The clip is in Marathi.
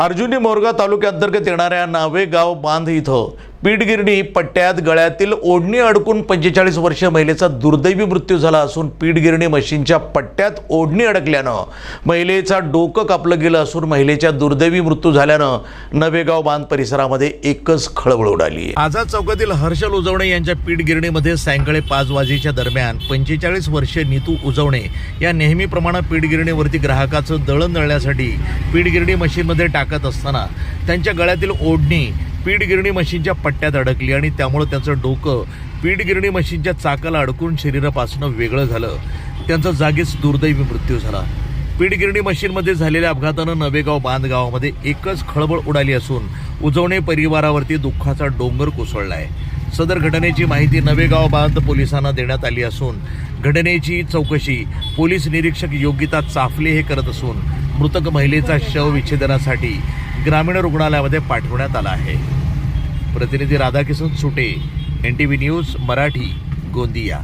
अर्जुनी मोरगा तालुक्याअंतर्गत येणाऱ्या नावेगाव बांध इथं पीठगिरणी पट्ट्यात गळ्यातील ओढणी अडकून पंचेचाळीस वर्षीय महिलेचा दुर्दैवी मृत्यू झाला असून पीठगिरणी मशीनच्या पट्ट्यात ओढणी अडकल्यानं महिलेचा डोकं कापलं गेलं असून महिलेच्या दुर्दैवी मृत्यू झाल्यानं नवेगाव बांध परिसरामध्ये एकच खळबळ उडाली. आझाद चौकातील हर्षल उजवणे यांच्या पीठगिरणीमध्ये सायंकाळी पाच वाजेच्या दरम्यान पंचेचाळीस वर्षीय नीतू उजवणे या नेहमीप्रमाणे पीठगिरणीवरती ग्राहकाचं दळण दळण्यासाठी पीठगिरणी मशीनमध्ये टाकत असताना त्यांच्या गळ्यातील ओढणी पीठगिरणी मशीनच्या पट्ट्यात अडकली आणि त्यामुळं त्यांचं डोकं पीठगिरणी मशीनच्या चाकाला अडकून शरीरापासून वेगळं झालं. त्यांचा जागीच दुर्दैवी मृत्यू झाला. पीठगिरणी मशीनमध्ये झालेल्या अपघातानं नवेगाव बांध गावामध्ये एकच खळबळ उडाली असून उजवणे परिवारावरती दुःखाचा डोंगर कोसळलाय. सदर घटनेची माहिती नवेगाव बांध पोलिसांना देण्यात आली असून घटनेची चौकशी पोलीस निरीक्षक योगिता चाफले हे करत असून मृतक महिलेचा शव विच्छेदनासाठी ग्रामीण रुग्णालयामध्ये पाठवण्यात आला आहे. प्रतिनिधी Radhakishan Sute N T V news Marathi Gondia.